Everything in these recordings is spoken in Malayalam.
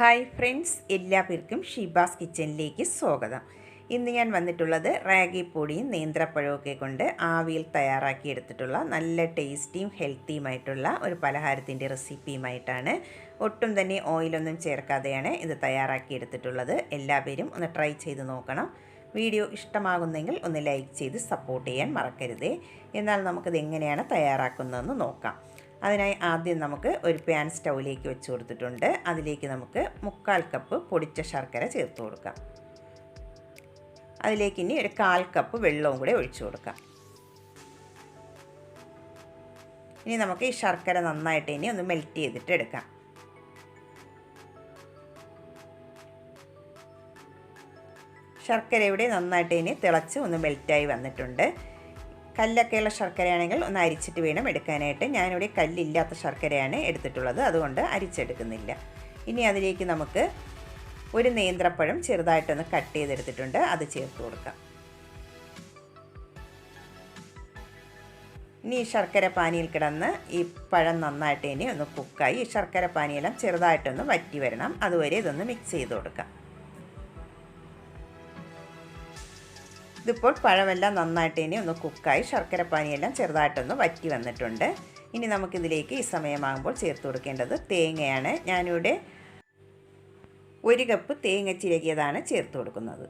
ഹായ് ഫ്രണ്ട്സ് എല്ലാവർക്കും ഷിബാസ് കിച്ചണിലേക്ക് സ്വാഗതം. ഇന്ന് ഞാൻ വന്നിട്ടുള്ളത് റാഗിപ്പൊടിയും നേന്ത്രപ്പഴമൊക്കെ കൊണ്ട് ആവിയിൽ തയ്യാറാക്കി എടുത്തിട്ടുള്ള നല്ല ടേസ്റ്റിയും ഹെൽത്തിയുമായിട്ടുള്ള ഒരു പലഹാരത്തിന്റെ റെസിപ്പിയുമായിട്ടാണ് ഒട്ടും തന്നെ ഓയിലൊന്നും ചേർക്കാതെയാണ് ഇത് തയ്യാറാക്കി എടുത്തിട്ടുള്ളത്. എല്ലാവരും ഒന്ന് ട്രൈ ചെയ്ത് നോക്കണം. വീഡിയോ ഇഷ്ടമാകുന്നെങ്കിൽ ഒന്ന് ലൈക്ക് ചെയ്ത് സപ്പോർട്ട് ചെയ്യാൻ മറക്കരുതേ. എന്നാൽ നമുക്കിത് എങ്ങനെയാണ് തയ്യാറാക്കുന്നതെന്ന് നോക്കാം. അതിനായി ആദ്യം നമുക്ക് ഒരു പാൻ സ്റ്റൗവിലേക്ക് വെച്ച് കൊടുത്തിട്ടുണ്ട്. അതിലേക്ക് നമുക്ക് മുക്കാൽ കപ്പ് പൊടിച്ച ശർക്കര ചേർത്ത് കൊടുക്കാം. അതിലേക്ക് ഇനി ഒരു കാൽ കപ്പ് വെള്ളവും കൂടെ ഒഴിച്ചു കൊടുക്കാം. ഇനി നമുക്ക് ഈ ശർക്കര നന്നായിട്ട് ഇനി ഒന്ന് മെൽറ്റ് ചെയ്തിട്ട് എടുക്കാം. ശർക്കര ഇവിടെ നന്നായിട്ട് ഇനി തിളച്ച് ഒന്ന് മെൽറ്റായി വന്നിട്ടുണ്ട്. കല്ലൊക്കെയുള്ള ശർക്കരയാണെങ്കിൽ ഒന്ന് അരിച്ചിട്ട് വേണം എടുക്കാനായിട്ട് ഞാനിവിടെ കല്ലില്ലാത്ത ശർക്കരയാണ് എടുത്തിട്ടുള്ളത്. അതുകൊണ്ട് അരിച്ചെടുക്കുന്നില്ല. ഇനി അതിലേക്ക് നമുക്ക് ഒരു നേന്ത്രപ്പഴം ചെറുതായിട്ടൊന്ന് കട്ട് ചെയ്തെടുത്തിട്ടുണ്ട്. അത് ചേർത്ത് കൊടുക്കാം. ഇനി ഈ ശർക്കര പാനിയിൽ കിടന്ന് ഈ പഴം നന്നായിട്ട് ഇനി ഒന്ന് കുക്കായി. ഈ ശർക്കര പാനിയെല്ലാം ചെറുതായിട്ടൊന്ന് വറ്റി വരണം. അതുവരെ ഇതൊന്ന് മിക്സ് ചെയ്ത് കൊടുക്കാം. ഇതിപ്പോൾ പഴമെല്ലാം നന്നായിട്ട് ഇനി ഒന്ന് കുക്കായി ശർക്കര പാനിയെല്ലാം ചെറുതായിട്ടൊന്ന് വറ്റി വന്നിട്ടുണ്ട്. ഇനി നമുക്കിതിലേക്ക് ഈ സമയമാകുമ്പോൾ ചേർത്ത് കൊടുക്കേണ്ടത് തേങ്ങയാണ്. ഞാനിവിടെ ഒരു കപ്പ് തേങ്ങ ചിരകിയതാണ് ചേർത്ത് കൊടുക്കുന്നത്.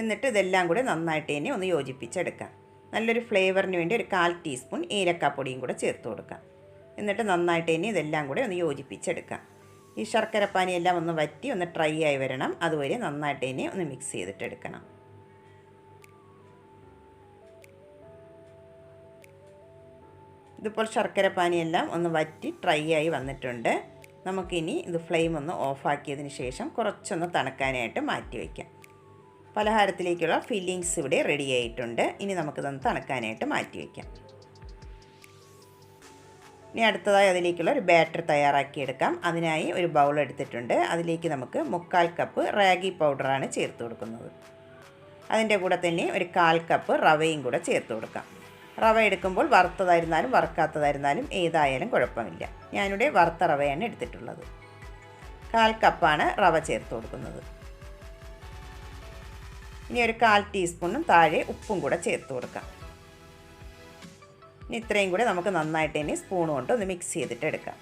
എന്നിട്ട് ഇതെല്ലാം കൂടെ നന്നായിട്ട് ഇനി ഒന്ന് യോജിപ്പിച്ചെടുക്കാം. നല്ലൊരു ഫ്ലേവറിന് വേണ്ടി ഒരു കാൽ ടീസ്പൂൺ ഏലക്കാപ്പൊടിയും കൂടെ ചേർത്ത് കൊടുക്കാം. എന്നിട്ട് നന്നായിട്ട് ഇനി ഇതെല്ലാം കൂടെ ഒന്ന് യോജിപ്പിച്ചെടുക്കാം. ഈ ശർക്കര പാനിയെല്ലാം ഒന്ന് വറ്റി ഒന്ന് ട്രൈ ആയി വരണം. അതുവരെ നന്നായിട്ട് ഇനി ഒന്ന് മിക്സ് ചെയ്തിട്ടെടുക്കണം. ഇതിപ്പോൾ ശർക്കര പാനിയെല്ലാം ഒന്ന് വറ്റി ഡ്രൈ ആയി വന്നിട്ടുണ്ട്. നമുക്കിനി ഇത് ഫ്ലെയിം ഒന്ന് ഓഫാക്കിയതിന് ശേഷം കുറച്ചൊന്ന് തണുക്കാനായിട്ട് മാറ്റി വയ്ക്കാം. പലഹാരത്തിലേക്കുള്ള ഫില്ലിങ്സ് ഇവിടെ റെഡി ആയിട്ടുണ്ട്. ഇനി നമുക്കിതൊന്ന് തണുക്കാനായിട്ട് മാറ്റി വയ്ക്കാം. ഇനി അടുത്തതായി അതിലേക്കുള്ള ഒരു ബാറ്റർ തയ്യാറാക്കിയെടുക്കാം. അതിനായി ഒരു ബൗൾ എടുത്തിട്ടുണ്ട്. അതിലേക്ക് നമുക്ക് മുക്കാൽ കപ്പ് റാഗി പൗഡറാണ് ചേർത്ത് കൊടുക്കുന്നത്. അതിന്റെ കൂടെ തന്നെ ഒരു കാൽ കപ്പ് റവയും കൂടെ ചേർത്ത് കൊടുക്കാം. റവ എടുക്കുമ്പോൾ വറുത്തതായിരുന്നാലും വറുക്കാത്തതായിരുന്നാലും ഏതായാലും കുഴപ്പമില്ല. ഞാനിവിടെ വറുത്ത റവയാണ് എടുത്തിട്ടുള്ളത്. കാൽ കപ്പാണ് റവ ചേർത്ത് കൊടുക്കുന്നത്. ഇനി ഒരു കാൽ ടീസ്പൂണും താഴെ ഉപ്പും കൂടെ ചേർത്ത് കൊടുക്കാം. ഇനി ഇത്രയും കൂടെ നമുക്ക് നന്നായിട്ട് ഇനി സ്പൂൺ കൊണ്ട് ഒന്ന് മിക്സ് ചെയ്തിട്ട് എടുക്കാം.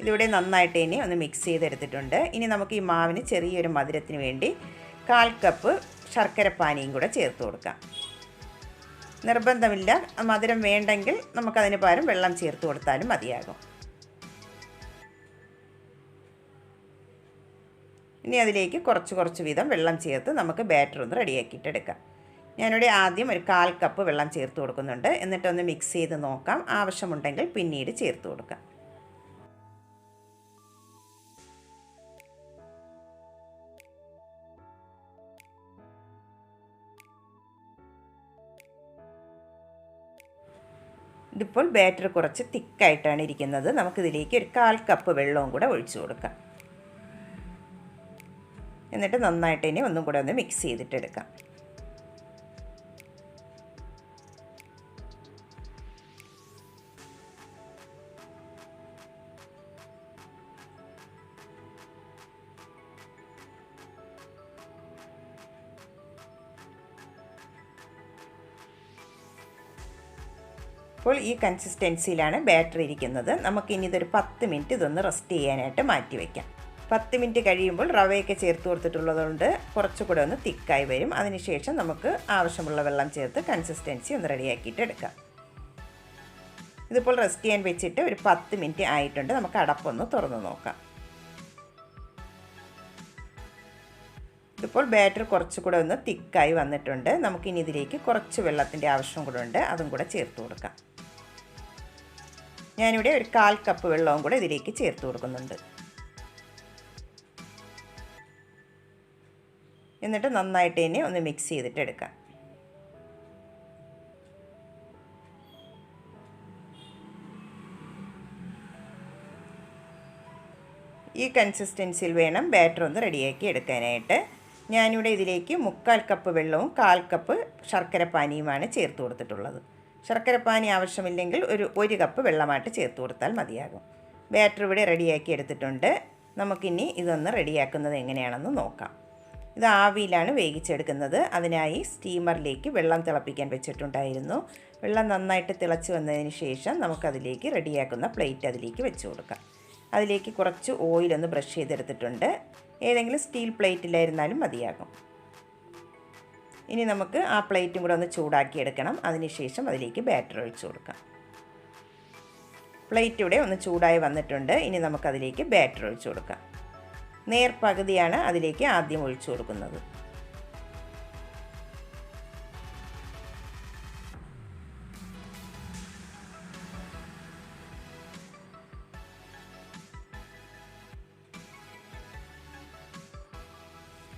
ഇതിവിടെ നന്നായിട്ട് ഇനി ഒന്ന് മിക്സ് ചെയ്തെടുത്തിട്ടുണ്ട്. ഇനി നമുക്ക് ഈ മാവിന് ചെറിയൊരു മധുരത്തിന് വേണ്ടി കാൽ കപ്പ് ശർക്കര പാനിയും കൂടെ ചേർത്ത് കൊടുക്കാം. നിർബന്ധമില്ല. മധുരം വേണ്ടെങ്കിൽ നമുക്കതിന് പകരം വെള്ളം ചേർത്ത് കൊടുത്താലും മതിയാകും. ഇനി അതിലേക്ക് കുറച്ച് കുറച്ച് വീതം വെള്ളം ചേർത്ത് നമുക്ക് ബാറ്റർ ഒന്ന് റെഡിയാക്കിയിട്ടെടുക്കാം ഞാനിവിടെ ആദ്യം ഒരു കാൽ കപ്പ് വെള്ളം ചേർത്ത് കൊടുക്കുന്നുണ്ട്. എന്നിട്ടൊന്ന് മിക്സ് ചെയ്ത് നോക്കാം. ആവശ്യമുണ്ടെങ്കിൽ പിന്നീട് ചേർത്ത് കൊടുക്കാം. ഇതിപ്പോൾ ബാറ്റർ കുറച്ച് തിക്കായിട്ടാണ് ഇരിക്കുന്നത്. നമുക്കിതിലേക്ക് ഒരു കാൽ കപ്പ് വെള്ളവും കൂടെ ഒഴിച്ചു കൊടുക്കാം. എന്നിട്ട് നന്നായിട്ട് ഇനി ഒന്നും കൂടെ ഒന്ന് മിക്സ് ചെയ്തിട്ടെടുക്കാം അപ്പോൾ ഈ കൺസിസ്റ്റൻസിയിലാണ് ബാറ്റർ ഇരിക്കുന്നത്. നമുക്കിനി ഇതൊരു പത്ത് മിനിറ്റ് ഇതൊന്ന് റെസ്റ്റ് ചെയ്യാനായിട്ട് മാറ്റി വയ്ക്കാം പത്ത് മിനിറ്റ് കഴിയുമ്പോൾ റവയൊക്കെ ചേർത്ത് കൊടുത്തിട്ടുള്ളതുകൊണ്ട് കുറച്ചുകൂടെ ഒന്ന് തിക്കായി വരും. അതിനുശേഷം നമുക്ക് ആവശ്യമുള്ള വെള്ളം ചേർത്ത് കൺസിസ്റ്റൻസി ഒന്ന് റെഡിയാക്കിയിട്ട് എടുക്കാം. ഇതിപ്പോൾ റെസ്റ്റ് ചെയ്യാൻ വെച്ചിട്ട് ഒരു പത്ത് മിനിറ്റ് ആയിട്ടുണ്ട്. നമുക്ക് അടപ്പൊന്ന് തുറന്ന് നോക്കാം. ഇതിപ്പോൾ ബാറ്റർ കുറച്ചുകൂടെ ഒന്ന് തിക്കായി വന്നിട്ടുണ്ട്. നമുക്കിനി ഇതിലേക്ക് കുറച്ച് വെള്ളത്തിന്റെ ആവശ്യം കൂടെ ഉണ്ട്. അതും കൂടെ ചേർത്ത് കൊടുക്കാം. ഞാനിവിടെ ഒരു കാൽ കപ്പ് വെള്ളവും കൂടെ ഇതിലേക്ക് ചേർത്ത് കൊടുക്കുന്നുണ്ട്. എന്നിട്ട് നന്നായിട്ട് തന്നെ ഒന്ന് മിക്സ് ചെയ്തിട്ട് എടുക്കാം. ഈ കൺസിസ്റ്റൻസിയിൽ വേണം ബാറ്റർ ഒന്ന് റെഡിയാക്കി എടുക്കാനായിട്ട്. ഞാനിവിടെ ഇതിലേക്ക് മുക്കാൽ കപ്പ് വെള്ളവും കാൽ കപ്പ് ശർക്കര പാനിയുമാണ് ചേർത്ത് കൊടുത്തിട്ടുള്ളത്. ശർക്കരപ്പാനി ആവശ്യമില്ലെങ്കിൽ ഒരു ഒരു കപ്പ് വെള്ളമായിട്ട് ചേർത്ത് കൊടുത്താൽ മതിയാകും. ബാറ്റർ ഇവിടെ റെഡിയാക്കി എടുത്തിട്ടുണ്ട്. നമുക്കിനി ഇതൊന്ന് റെഡിയാക്കുന്നത് എങ്ങനെയാണെന്ന് നോക്കാം. ഇത് ആവിയിലാണ് വേവിച്ചെടുക്കുന്നത്. അതിനായി സ്റ്റീമറിലേക്ക് വെള്ളം തിളപ്പിക്കാൻ വെച്ചിട്ടുണ്ടായിരുന്നു. വെള്ളം നന്നായിട്ട് തിളച്ച് വന്നതിന് ശേഷം നമുക്കതിലേക്ക് റെഡിയാക്കുന്ന പ്ലേറ്റ് അതിലേക്ക് വെച്ച് കൊടുക്കാം. അതിലേക്ക് കുറച്ച് ഓയിലൊന്ന് ബ്രഷ് ചെയ്തെടുത്തിട്ടുണ്ട്. ഏതെങ്കിലും സ്റ്റീൽ പ്ലേറ്റിലായിരുന്നാലും മതിയാകും. ഇനി നമുക്ക് ആ പ്ലേറ്റും കൂടെ ഒന്ന് ചൂടാക്കി എടുക്കണം അതിനുശേഷം അതിലേക്ക് ബാറ്റർ ഒഴിച്ചു കൊടുക്കാം. പ്ലേറ്റ് ഇവിടെ ഒന്ന് ചൂടായി വന്നിട്ടുണ്ട്. ഇനി നമുക്കതിലേക്ക് ബാറ്റർ ഒഴിച്ചു കൊടുക്കാം. നേർപകുതിയാണ് അതിലേക്ക് ആദ്യം ഒഴിച്ചു കൊടുക്കുന്നത്.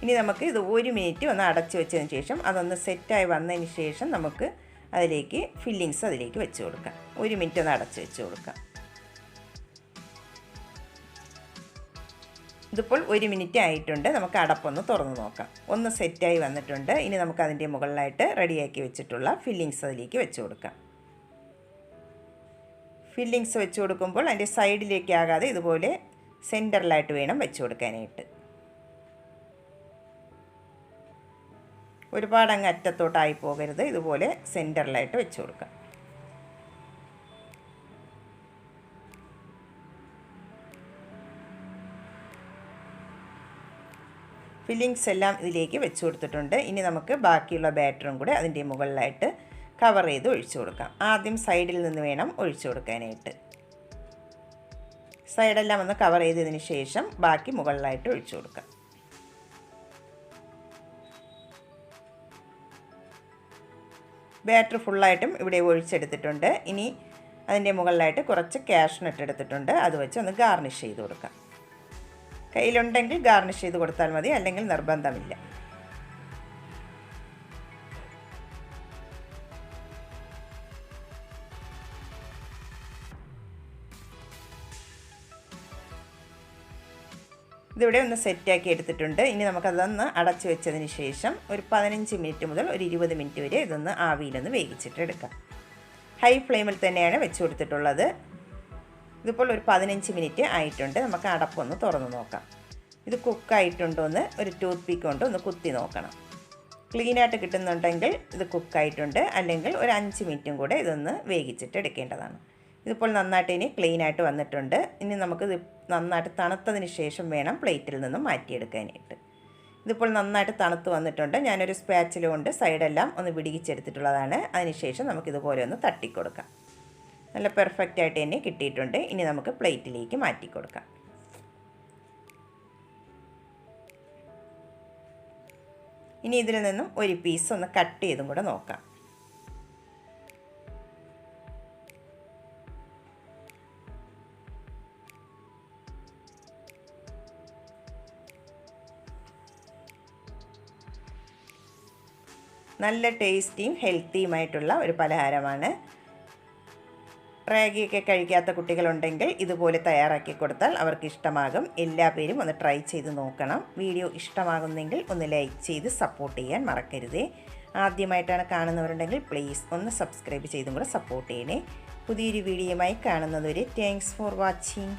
ഇനി നമുക്ക് ഇത് ഒരു മിനിറ്റ് ഒന്ന് അടച്ചു വെച്ചതിന് ശേഷം അതൊന്ന് സെറ്റായി വന്നതിന് ശേഷം നമുക്ക് അതിലേക്ക് ഫില്ലിങ്സ് അതിലേക്ക് വെച്ച് കൊടുക്കാം. ഒരു മിനിറ്റ് ഒന്ന് അടച്ചു വെച്ച് കൊടുക്കാം. ഇതിപ്പോൾ ഒരു മിനിറ്റ് ആയിട്ടുണ്ട്. നമുക്ക് അടപ്പൊന്ന് തുറന്ന് നോക്കാം. ഒന്ന് സെറ്റായി വന്നിട്ടുണ്ട്. ഇനി നമുക്ക് അതിന്റെ മുകളിലായിട്ട് റെഡിയാക്കി വെച്ചിട്ടുള്ള ഫില്ലിങ്സ് അതിലേക്ക് വെച്ച് കൊടുക്കാം. ഫില്ലിങ്സ് വെച്ച് കൊടുക്കുമ്പോൾ അതിന്റെ സൈഡിലേക്കാകാതെ ഇതുപോലെ സെന്ററിലായിട്ട് വേണം വെച്ച് കൊടുക്കാനായിട്ട്. ഒരുപാട് അങ്ങ് അറ്റത്തോട്ടായി പോകരുത്. ഇതുപോലെ സെന്ററിലായിട്ട് വെച്ച് കൊടുക്കുക. ഫില്ലിങ്സ് എല്ലാം ഇതിലേക്ക് വെച്ച് കൊടുത്തിട്ടുണ്ട്. ഇനി നമുക്ക് ബാക്കിയുള്ള ബാറ്ററും കൂടെ അതിന്റെ മുകളിലായിട്ട് കവർ ചെയ്ത് ഒഴിച്ചു കൊടുക്കാം. ആദ്യം സൈഡിൽ നിന്ന് വേണം ഒഴിച്ചു കൊടുക്കാനായിട്ട്. സൈഡെല്ലാം ഒന്ന് കവർ ചെയ്തതിന് ശേഷം ബാക്കി മുകളിലായിട്ട് ഒഴിച്ചു കൊടുക്കാം. ബാറ്റർ ഫുള്ളായിട്ടും ഇവിടെ ഒഴിച്ചെടുത്തിട്ടുണ്ട്. ഇനി അതിന്റെ മുകളിലായിട്ട് കുറച്ച് ക്യാഷ്നട്ട് എടുത്തിട്ടുണ്ട്. അത് വെച്ച് ഒന്ന് ഗാർണിഷ് ചെയ്ത് കൊടുക്കാം. കയ്യിലുണ്ടെങ്കിൽ ഗാർണിഷ് ചെയ്ത് കൊടുത്താൽ മതി അല്ലെങ്കിൽ നിർബന്ധമില്ല. ഇതിവിടെ ഒന്ന് സെറ്റാക്കി എടുത്തിട്ടുണ്ട്. ഇനി നമുക്കതൊന്ന് അടച്ചു വെച്ചതിന് ശേഷം ഒരു പതിനഞ്ച് മിനിറ്റ് മുതൽ ഒരു ഇരുപത് മിനിറ്റ് വരെ ഇതൊന്ന് ആവിയിലൊന്ന് വേവിച്ചിട്ട് എടുക്കാം. ഹൈ ഫ്ലെയിമിൽ തന്നെയാണ് വെച്ച് കൊടുത്തിട്ടുള്ളത്. ഇതിപ്പോൾ ഒരു പതിനഞ്ച് മിനിറ്റ് ആയിട്ടുണ്ട്. നമുക്ക് അടപ്പൊന്ന് തുറന്ന് നോക്കാം. ഇത് കുക്കായിട്ടുണ്ടോ എന്ന് ഒരു ടൂത്ത് പിക്ക് കൊണ്ട് ഒന്ന് കുത്തി നോക്കണം. ക്ലീനായിട്ട് കിട്ടുന്നുണ്ടെങ്കിൽ ഇത് കുക്കായിട്ടുണ്ട്. അല്ലെങ്കിൽ ഒരു അഞ്ച് മിനിറ്റും കൂടെ ഇതൊന്ന് വേവിച്ചിട്ട് എടുക്കേണ്ടതാണ്. ഇതിപ്പോൾ നന്നായിട്ട് ഇനി ക്ലീൻ ആയിട്ട് വന്നിട്ടുണ്ട്. ഇനി നമുക്ക് ഇത് നന്നായിട്ട് തണുത്തതിന് ശേഷം വേണം പ്ലേറ്റിൽ നിന്ന് മാറ്റിയെടുക്കാനായിട്ട്. ഇതിപ്പോൾ നന്നായിട്ട് തണുത്ത് വന്നിട്ടുണ്ട്. ഞാനൊരു സ്പാച്ചിൽ കൊണ്ട് സൈഡെല്ലാം ഒന്ന് വിടിയിച്ചെടുത്തിട്ടുള്ളതാണ്. അതിനുശേഷം നമുക്കിതുപോലെ ഒന്ന് തട്ടിക്കൊടുക്കാം. നല്ല പെർഫെക്റ്റ് ആയിട്ട് തന്നെ കിട്ടിയിട്ടുണ്ട്. ഇനി നമുക്ക് പ്ലേറ്റിലേക്ക് മാറ്റി കൊടുക്കാം ഇനി ഇതിൽ നിന്നും ഒരു പീസ് ഒന്ന് കട്ട് ചെയ്തും കൂടെ നോക്കാം. നല്ല ടേസ്റ്റിയും ഹെൽത്തിയുമായിട്ടുള്ള ഒരു പലഹാരമാണ്. റാഗിയൊക്കെ കഴിക്കാത്ത കുട്ടികളുണ്ടെങ്കിൽ ഇതുപോലെ തയ്യാറാക്കി കൊടുത്താൽ അവർക്ക് ഇഷ്ടമാകും എല്ലാ പേരും ഒന്ന് ട്രൈ ചെയ്ത് നോക്കണം. വീഡിയോ ഇഷ്ടമാകുന്നെങ്കിൽ ഒന്ന് ലൈക്ക് ചെയ്ത് സപ്പോർട്ട് ചെയ്യാൻ മറക്കരുതേ. ആദ്യമായിട്ടാണ് കാണുന്നവരുണ്ടെങ്കിൽ പ്ലീസ് ഒന്ന് സബ്സ്ക്രൈബ് ചെയ്തും കൂടെ സപ്പോർട്ട് ചെയ്യണേ. പുതിയൊരു വീഡിയോയുമായി കാണുന്നതുവരെ താങ്ക്സ് ഫോർ വാച്ചിങ്